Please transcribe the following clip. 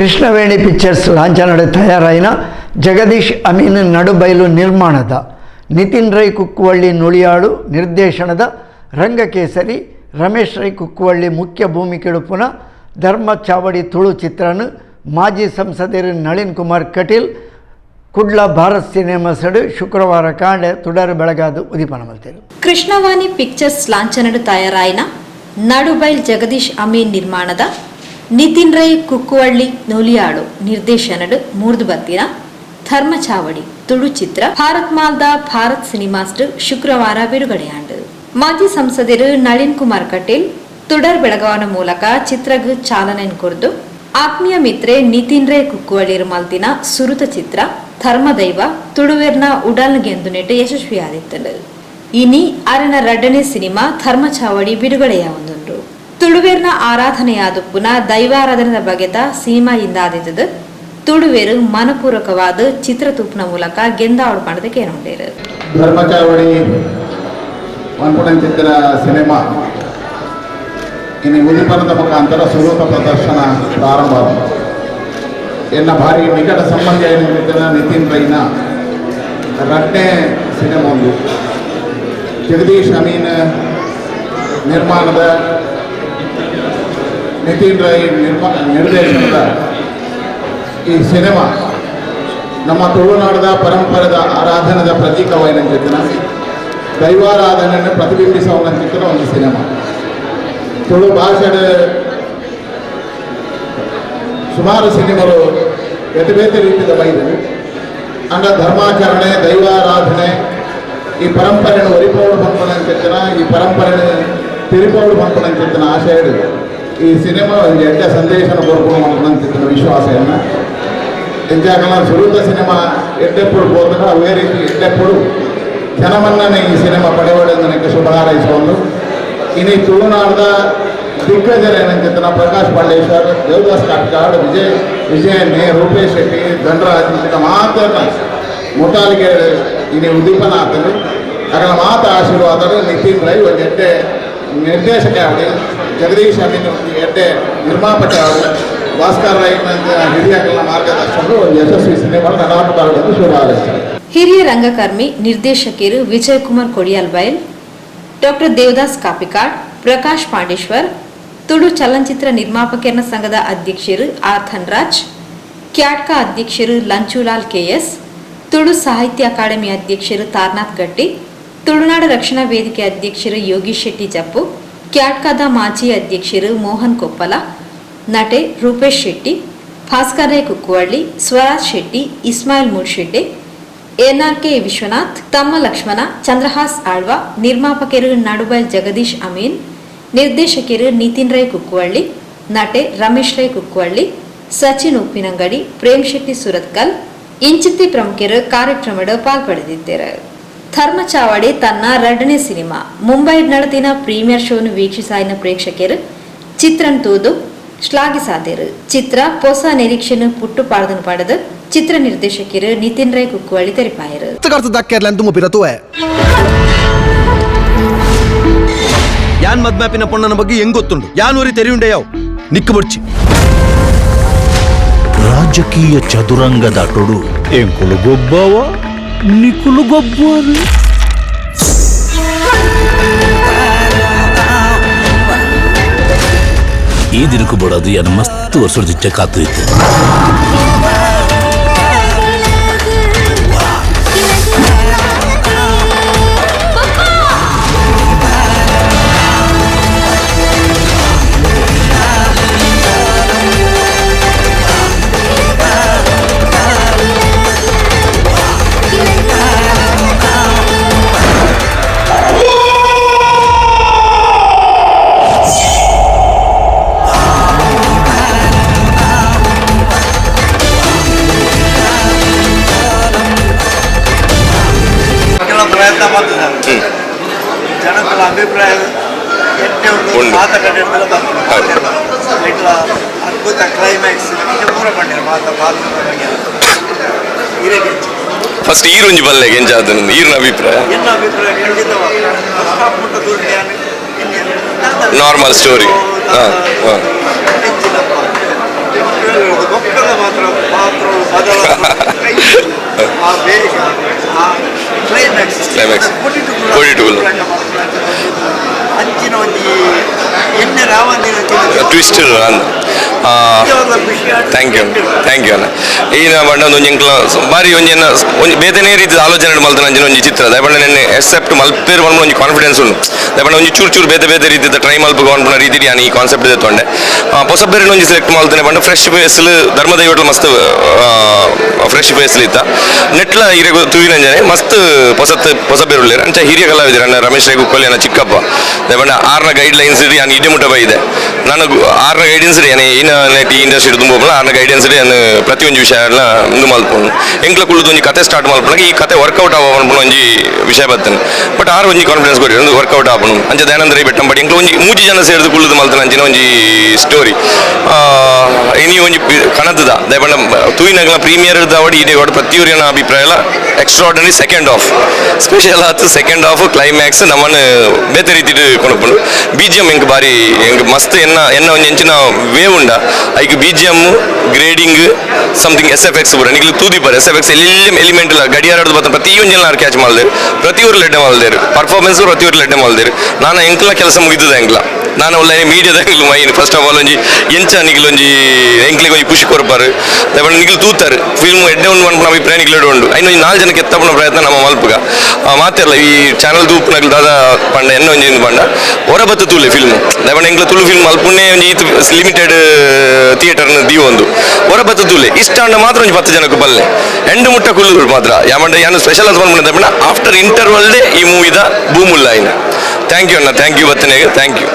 Krishnaveni pictures ಲಾಂಛನಡೆ ತಯಾರಾಯಿನ ಜಗದೀಶ್ ಅಮೀನ್ ನಡುಬೈಲು ನಿರ್ಮಾಣದ, ನಿತಿನ್ ರೈ ಕುಕ್ಕುವಳ್ಳಿ ನುಳಿಯಾಳು ನಿರ್ದೇಶನದ, ರಂಗಕೇಸರಿ ರಮೇಶ್ ರೈ ಕುಕ್ಕುವಳ್ಳಿ ಮುಖ್ಯ ಭೂಮಿಕೆಡುಪುನ ಧರ್ಮ ಚಾವಡಿ ತುಳು ಚಿತ್ರನು, ಮಾಜಿ ಸಂಸದರು ನಳಿನ್ ಕುಮಾರ್ ಕಟೀಲ್, ಕುಡ್ಲ ಭಾರತ್ ಸಿನಿಮಾಸಡು ಶುಕ್ರವಾರ ಕಾಂಡೆ ತುಡರು ಬೆಳಗಾದು ಉದಿಪನ ಮಲ್ತೇರು. ಕೃಷ್ಣವಾಣಿ ಪಿಕ್ಚರ್ಸ್ ಲಾಂಛನಡು ತಯಾರಾಯಿನ ನಡುಬೈಲ್ ಜಗದೀಶ್ ಅಮೀನ್ ನಿರ್ಮಾಣದ ನಿತಿನ್ ರೈ ಕುಕ್ಕುವಳ್ಳಿ ನೂಲಿಯಾಳು. ನಿರ್ದೇಶನಡು ಮೂರ್ದು ಬತ್ತಿನ. ಧರ್ಮಚಾವಡಿ ತುಳು ಚಿತ್ರ. ಭಾರತ್ ಮಾಲ್ದ ಭಾರತ್ ಸಿನಿಮಾಸ್ಟ್ ಶುಕ್ರವಾರ ಬಿಡುಗಡೆಯಾಂಡು. ಮಾಜಿ ಸಂಸದರು ನಳಿನ್ ಕುಮಾರ್ ಕಟೀಲ್. ತುಡರ್ ಬೆಳಗಾವನ ಮೂಲಕ ಚಿತ್ರಗ್ ಚಾಲನೆ ಕೊರ್ದು ಆತ್ಮೀಯ ಮಿತ್ರೆ ನಿತಿನ್ ರೇ ಕುಕ್ಕುವಳ್ಳಿರು ಮಲ್ತಿನ ಸುರುತ ಚಿತ್ರ. ಧರ್ಮದೈವ ತುಳುವೆರ್ನ ಉಡಲ್ಗೆಂದು ನೆಟ್ಟು ಯಶಸ್ವಿಯಾದಿತ್ತಲು ಇನಿ ಅರಣ ರಡ್ಡನೇ ಸಿನಿಮಾ ಧರ್ಮಚಾವಡಿ ಬಿಡುಗಡೆಯಾವೊಂದುಂಡು ತುಳುವೇರ್ನ ಆರಾಧನೆಯಾದ ಪುನಃ ದೈವಾರಾಧನೆದ ಬಗೆತ ಸೀಮಾ ಇಂದಾದಿದ್ದದು. ತುಳುವೇರು ಮನಪೂರ್ವಕವಾದ ಚಿತ್ರತೂಪ್ನ ಮೂಲಕ ಗೆಂದ ಪಣದ ಕೇನೊಂಡೇರು ಧರ್ಮಚಾವಡಿ ಚಿತ್ರ ಸಿನಿಮಾ ಇನ್ನು ಉದಿಪನದ ಮುಖಾಂತರ ಸ್ವರೂಪ ಪ್ರದರ್ಶನ ಪ್ರಾರಂಭ. ಎನ್ನ ಭಾರಿ ನಿಕಟ ಸಂಬಂಧ ಏನಿದ್ದ ನಿತಿನ್ ರೈನ ರಟ್ಟೆ ಸಿನಿಮಾ ಒಂದು. ಜಗದೀಶ್ ಅಮೀನ್ ನಿರ್ಮಾಣದ ನಿತಿನ್ ರೈ ನಿರ್ಮಾ ನಿರ್ದೇಶನದ ಈ ಸಿನಿಮಾ ನಮ್ಮ ತುಳುನಾಡದ ಪರಂಪರೆದ ಆರಾಧನೆದ ಪ್ರತೀಕವಾಯಿನ ದೈವಾರಾಧನೆಯನ್ನು ಪ್ರತಿಬಿಂಬಿಸುವಂತಿನ ಒಂದು ಸಿನಿಮಾ. ತುಳು ಭಾಷೆದ ಸುಮಾರು ಸಿನಿಮಾಗಳು ಬೇತೆ ರೀತಿಯ ಬೈದರು ಅಂಡ ಧರ್ಮಾಚರಣೆ, ದೈವಾರಾಧನೆ, ಈ ಪರಂಪರೆಯನ್ನು ಒರಿಪೋಡು ಬಂಪನಂಚಿತ್ತಿನ ಈ ಪರಂಪರೆಯನ್ನು ತಿರುಪೋಡು ಬಂಪನಂಚಿತ್ತಿನ ಆಶಯ ಈ ಸಿನಿಮಾ ಒಂದು ಎಡ್ಡ ಸಂದೇಶನ ವಿಶ್ವಾಸ ಏನ? ವಿಶ್ವಾಸವನ್ನು ಸುರುತ ಸಿನಿಮಾ ಎಡ್ಡೆಪ್ಪುಡು ಹೋದಾಗ ಅವೇ ರೀತಿ ಎಡ್ಡೆಪ್ಪುಡು ಜನಮನ್ನನೆ ಈ ಸಿನಿಮಾ ಪಡೆಯುವುದು ನನಗೆ ಶುಭ ಹಾರೈಸಿಕೊಂಡು. ಇನ್ನು ತುಳುನಾಡದ ದಿಗ್ಗಜರ ಏನಂತ ಪ್ರಕಾಶ್ ಪಾಂಡೇಶ್ವರ್, ದೇವದಾಸ್ ಕಾಟ್ಕಾಡ್, ವಿಜಯ್ ವಿಜಯನ್ನೇ ರೂಪೇಶ್ ಶೆಟ್ಟಿ, ಧನರಾಜ್ ಇಂತ ಮಾತ್ರ ಮುಟಾಲಿಗೆ ಇನ್ನು ಉದ್ದೀಪನ ಆತನು ಮಾತ್ರ ಮಾತ ಆಶೀರ್ವಾದರು ನಿತಿನ್ ರೈ, ಒಂದು ಎಡ್ಡೆ ನಿರ್ದೇಶಕ ಅವಳಿ ಜಗದೀಶ್ ಅಮೀನ್ ಒಂದು ಎಡ್ಡೆ ನಿರ್ಮಾಪಕ ಅವಳು ಭಾಸ್ಕರ್ ರೈ ಹಿರಿಯಕಲ್ನ ಮಾರ್ಗದರ್ಶಕರು ಒಂದು ಯಶಸ್ವಿ ಸಿನಿಮಾ ನಡಾಟ ಮಾಡೋದು ಶುಭ ಹಾರೈಸ್ತಾರೆ ಹಿರಿಯ ರಂಗಕರ್ಮಿ ನಿರ್ದೇಶಕಿಯರು ವಿಜಯ್ ಕುಮಾರ್ ಕೊಡಿಯಾಲ್ ಬೈಲ್ ಡಾಕ್ಟರ್ ದೇವದಾಸ್ ಕಾಪಿಕಾಡ್ ಪ್ರಕಾಶ್ ಪಾಂಡೇಶ್ವರ್ ತುಳು ಚಲನಚಿತ್ರ ನಿರ್ಮಾಪಕರ ಸಂಘದ ಅಧ್ಯಕ್ಷರು ಆರ್ ಧನ್ರಾಜ್ ಕ್ಯಾಟ್ಕಾ ಅಧ್ಯಕ್ಷರು ಲಂಚುಲಾಲ್ ಕೆಎಸ್ ತುಳು ಸಾಹಿತ್ಯ ಅಕಾಡೆಮಿ ಅಧ್ಯಕ್ಷರು ತಾರ್ನಾಥ್ ಗಟ್ಟಿ ತುಳುನಾಡು ರಕ್ಷಣಾ ವೇದಿಕೆ ಅಧ್ಯಕ್ಷರು ಯೋಗೀಶ್ ಶೆಟ್ಟಿ ಜಪ್ಪು ಕ್ಯಾಟ್ಕಾದ ಮಾಜಿ ಅಧ್ಯಕ್ಷರು ಮೋಹನ್ ಕೊಪ್ಪಲ, ನಟೆ ರೂಪೇಶ್ ಶೆಟ್ಟಿ ಭಾಸ್ಕರ್ ಕುಕ್ಕುವಳ್ಳಿ, ಸ್ವರಾಜ್ ಶೆಟ್ಟಿ, ಇಸ್ಮಾಯಿಲ್ ಮೂಡ್ಶೆಡ್ಡೆ ಎನ್ಆರ್ಕೆ ವಿಶ್ವನಾಥ್, ತಮ್ಮ ಲಕ್ಷ್ಮಣ, ಚಂದ್ರಹಾಸ್ ಆಳ್ವ, ನಿರ್ಮಾಪಕರು ನಡುಬೈಲ್ ಜಗದೀಶ್ ಅಮೀನ್, ನಿರ್ದೇಶಕರು ನಿತಿನ್ ರೈ ಕುಕ್ಕುವಳ್ಳಿ, ನಟೆ ರಮೇಶ್ ರೈ ಕುಕ್ಕುವಳ್ಳಿ, ಸಚಿನ್ ಉಪ್ಪಿನಂಗಡಿ, ಪ್ರೇಮ್ ಶೆಟ್ಟಿ ಸುರತ್ಕಲ್, ಇಂಚಿತ್ತಿ ಪ್ರಮುಖರು ಕಾರ್ಯಕ್ರಮದ ಪಾಲ್ಪಡೆದಿದ್ದಾರೆ ಧರ್ಮಚಾವಡಿ ತನ್ನ ಎರಡನೇ ಸಿನಿಮಾ. ಮುಂಬೈ ನಡತಿನ ಪ್ರೀಮಿಯರ್ ಶೋನು ವೀಕ್ಷಿಸಾಯಿನ ಪ್ರೇಕ್ಷಕರು. ಚಿತ್ರನ್ ತೂದು ಶ್ಲಾಘಿಸಾದರು ಚಿತ್ರ ಹೊಸ ನಿರೀಕ್ಷೆಯನ್ನು ಪುಟ್ಟು ಪಾಡದನ್ನು ಪಡೆದು ಚಿತ್ರ ನಿರ್ದೇಶಕರು ನಿತಿನ್ ರೈ ಕುಕ್ಕುವಳ್ಳಿ ತೆರಪಾಯರು. ಯಾನ್ ಮದ್ಮ್ಯಾಪಿನ ಪೊಣ್ಣನ ಬಗ್ಗೆ ಹೆಂಗ್ ಗೊತ್ತುಂಡು ಯಾನ್ ಊರಿ ತೆರೆಯುಂಡೆಯಾವ್ ನಿಕ್ಕು ಬಡ್ಚಿ. ರಾಜಕೀಯ ಚದುರಂಗದ ಟೊಡು ಏನ್ ಗೊಬ್ಬವ ನಿಕುಲು ಗೊಬ್ಬರು ಈ ದಿನಕ್ಕೂ ಬಿಡೋದು ಏನು ಮಸ್ತ್ ವರ್ಷದ ಕಾತು ಇತ್ತು అభిప్రాయం ఎట్లే ఉంటుంది పాత కట్టడంలో ఇట్లా అద్భుత క్లైమాక్స్ కూడా పండిన పాత పాత ఈరేగించి ಫಸ್ಟ್ ಈರುಂಜಿ ಬಲ್ಲೆಗೆ ಎಂಜಾದ ನಂದು ಈರಿನ ಅಭಿಪ್ರಾಯ ನಾರ್ಮಲ್ ಸ್ಟೋರಿ ಹಾಂ ಹಾಂ climax forty two twist thank you thank you ಅಣ್ಣ. ಈ ಬಂಡ ಒಂದು ಎಂಕ್ಲ ಬಾರಿ ಒಂಜಿ ಒಂದು ಒಂಜಿ ರೀತಿ ಆಲೋಚನೆ ಮಲ್ತನ ಒಂಜಿ ಚಿತ್ರ. ದಯಪಂಡ ನೆನ್ನೆ ಎಕ್ಸೆಪ್ಟ್ ಮಲ್ಪೇರು ಮಲ್ಮ ಒಂಜಿ ಕಾನ್ಫಿಡೆನ್ಸ್ ಉಂಡು ದಯಪಂಡ ಒಂಜಿ ಚೂರು ಚೂರು ಬೇತೆ ಬೇತೆ ರೀತಿ ಟ್ರೈ ಮಲ್ಪ ಗೊಂಡ್ಪುನ ರೀತಿ ನಾನು ಈ ಕಾನ್ಸೆಪ್ಟ್ ತೆತ್ತೊಂಡೆ ಪೊಸಬೇರೆ ಒಂಜಿ ಸೆಲೆಕ್ಟ್ ಮಾಡ್ತೇನೆ ಬಂಡ ಫ್ರೆಶ್ ಫೇಸ್ಲು ಧರ್ಮದ ಹೋಟ್ಲು ಮಸ್ತ್ ಫ್ರೆಶ್ ಫೇಸ್ಲು ಇತ್ತ. ನೆಟ್ಲ ಹಿರಿಯ ತೂವಿನಂಜನೆ ಮಸ್ತ್ ಪೊಸತ್ ಪೊಸಬೇರು ಉಳ್ಳೇರು ಅಂಚ ಹಿರಿಯ ಕಲಾವಿದರು ಅಣ್ಣ ರಮೇಶ್ ರೈ ಕುಕ್ಕೊಲ್ಲಿ ಅಣ್ಣ ಚಿಕ್ಕಪ್ಪ. ದಯಪಂಡ ಆರ್ನ ಗೈಡ್ ಲೈನ್ಸ್ ಇದೆ ನಾನು ಇಡೆ ಮುಟ್ಟ ಬೈದೆ ನಾನು ಆರ್ನ ಗೈಡೆನ್ಸ್ ಇದೆ ಏನೇ ನೆಟ್ ಈ ಇಂಡಸ್ಟ್ರಿ ತುಂಬ ಆರ್ನ ಗೈಡೆನ್ಸ್ ಇದೆ ನಾನು ಪ್ರತಿಯೊಂದು ವಿಷಯ ಇದು ಮಲ್ಪೊಂಡು ಎಂಕ್ಲ ಕುಳ್ದು ಒಂಜಿ ಕತೆ ಸ್ಟಾರ್ಟ್ ಮಲ್ಪನಾಗ ಈ ಕತೆ ವರ್ಕೌಟ್ ಆಗ ಒಂಜಿ ವಿಷಯ ಬರ್ತೇನೆ ಬಟ್ ಆರು ಒಂಜಿ ಕಾನ್ಫಿಡೆನ್ಸ್ ಕೊಡಿ, ಒಂದು ವರ್ಕೌಟ್ ಆಪನು ಅಂಚ ದಯಾನಂದ ಬೆಟ್ಟ ಬಟ್ ಬಡಿ ಎಂಕ್ಲ ಒಂಜಿ ಮೂಜಿ ಜನ ಸೇರಿದು ಕುಳ್ದು ಮಾಲ್ತಾನೆ ಅಂಚಿನ ಒಂಜಿ ಸ್ಟೋರಿ ಇನಿ ಒಂಜಿ ಕಣದ ದಯಪಂಡ ತೂಯಿನಗಲ ಪ್ರೀಮಿಯರ್ ದಾವಡಿ ಇಡೆ ಕೊಡ ಪ್ರತಿಯೊರಿನ ಅಭಿಪ್ರಾಯ ಎಕ್ಸ್ಟ್ರಾರ್ಡನರಿ ಸೆಕೆಂಡ್ ಆಫ್ ಸ್ಪೆಷಲ್ ಆತು ಸೆಕೆಂಡ್ ಆಫ್ ಕ್ಲೈಮ್ಯಾಕ್ಸ್ ನಮ್ಮನ್ನು ಬೇತೆ ರೀತಿ ಕೊಣಪುಂಡು ಬಿ ಜಿ ಎಂ ಎಂಕ್ ಬಾರಿ ಎಂಕ್ ಮಸ್ತ್ ಎನ್ನ ಎನ್ನ ಒಂಜಿ ಎಂಚಿನ ವೇವ್ ಉಂಡ. Hike B G M grading something S F X ಬರ ನಿಗ್ಲು ತೂದಿ ಬರ ಎಸ್ ಎಫ್ ಎಕ್ಸ್ ಎಲ್ಲಿ ಎಲಿಮೆಂಟ್ ಇಲ್ಲ ಗಡಿಯಾರದು ಬತ್ತ ಪ್ರತಿ ಜನ ನಾನು ಕ್ಯಾಚ್ ಮಾಡಿದ್ರು ಊರು ಲೆಡ್ಡೆ ಮಾಡಿದ್ರು. ಪರ್ಫಾರ್ಮೆನ್ಸ್ ಪ್ರತಿ ಊರು ಲೆಡ್ಡೆ ಮಾಡಿದ್ರು. ನಾನು ಎಂಕ್ಲ ಕೆಲಸ ಮುಗಿದಿದೆ ಎಂಕ್ಲ ನಾನು ಒಳ್ಳೆ ಮೀಡಿಯಾದ ಎಂಕ್ಲು ಮೈನ್. ಫಸ್ಟ್ ಆಫ್ ಆಲ್ ಒಂಜಿ ಎಂಚ ನಿಗ್ಲೊಂಜಿ ಎಂಕ್ಲಿಗೆ ಒಂಜಿ ಖುಷಿ ದಯಪಂಡ ನಿಗ್ಲು ತೂತಾರೆ. ಫಿಲ್ಮ್ ಎಡ್ಡೆ ಉಂಡು ಅನ್ಪುನ ಅಭಿಪ್ರಾಯ ನಿಗ್ಲೆಡ್ ಉಂಡು. ಐನು ಒಂಜಿ ನಾಲ್ಕು ಜನಕ್ಕೆ ಎತ್ತಪುನ ಪ್ರಯತ್ನ ನಮ್ಮ ಮಲ್ಪಗ. ಮಾತಿರಲ್ಲ ಈ ಚಾನಲ್ ತೂಪುನಗ್ಲು ದಾದ ಪಂಡ ಎನ್ನ ಒಂಜಿ ಪಂಡ. ಹೊರ ಬತ್ತ ತೂಲೆ ಫಿಲ್ಮ್ ದಯಪಂಡ ಎಂಗ್ಲ ತುಳು ಫಿಲ್ಮ್ ಅಲ್ಪುನ್ನೆ ಒಂಜಿ ಈತ್ ಲಿಮಿಟೆಡ್ ಥಿಯೇಟರ್ನ ದೀವ ಒಂದು. ಹೊರ ಬತ್ತ ತೂಲೆ ಇಷ್ಟ ಅಂಡ ಮಾತ್ರ ಒಂಜಿ ಪತ್ತು ಜನಕ್ಕೆ ಬಲ್ಲೆ. ಎಂಡು ಮುಟ್ಟ ಕುಲ್ಲು ಮಾತ್ರ. ಯಾಮಂಡ ಯಾನು ಸ್ಪೆಷಲ್ ಅಂತ ಬಂದ್ಬಿಡ ಆಫ್ಟರ್ ಇಂಟರ್ವಲ್ ಈ ಮೂವಿದ ಭೂಮುಲ್ಲ ಇನ್ನು ಥ್ಯಾಂಕ್ ಯು ಅಣ್ಣ. Thank you ಬತ್ತನೆಗೆ. Thank you